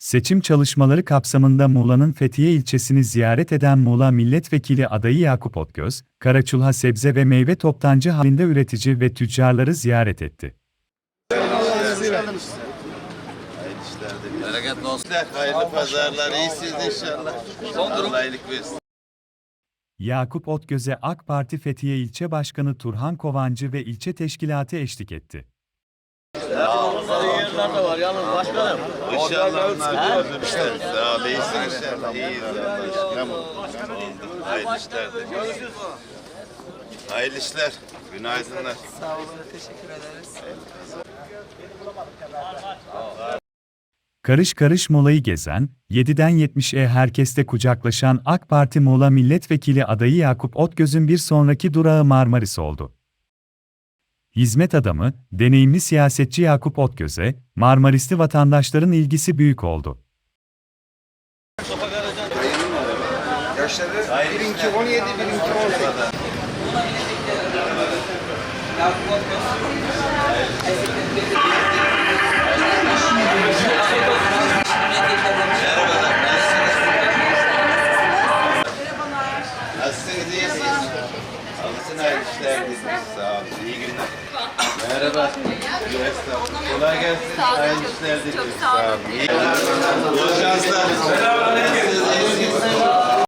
Seçim çalışmaları kapsamında Muğla'nın Fethiye ilçesini ziyaret eden Muğla Milletvekili adayı Yakup Otgöz, Karaçulha sebze ve meyve toptancı halinde üretici ve tüccarları ziyaret etti. Yakup Otgöz'e AK Parti Fethiye İlçe Başkanı Turhan Kovancı ve ilçe teşkilatı eşlik etti. Yerler de var yalnız başkanım. İşler. Hayırlı işler. Günaydınlar. Sağ olun, teşekkür ederiz. Karış karış Muğla'yı gezen, 7'den 70'e herkeste kucaklaşan AK Parti Muğla Milletvekili adayı Yakup Otgöz'ün bir sonraki durağı Marmaris oldu. Hizmet adamı, deneyimli siyasetçi Yakup Otgöz'e, Marmarisli vatandaşların ilgisi büyük oldu. Yaşları birinki 17, birinki 18. Nasılsınız, Hayırlı işler dileriz. Sağ olun. İyi günler. Merhaba. Kolay gelsin. Hayırlı işler dileriz. Sağ olun. İyi günler. Bol şanslar.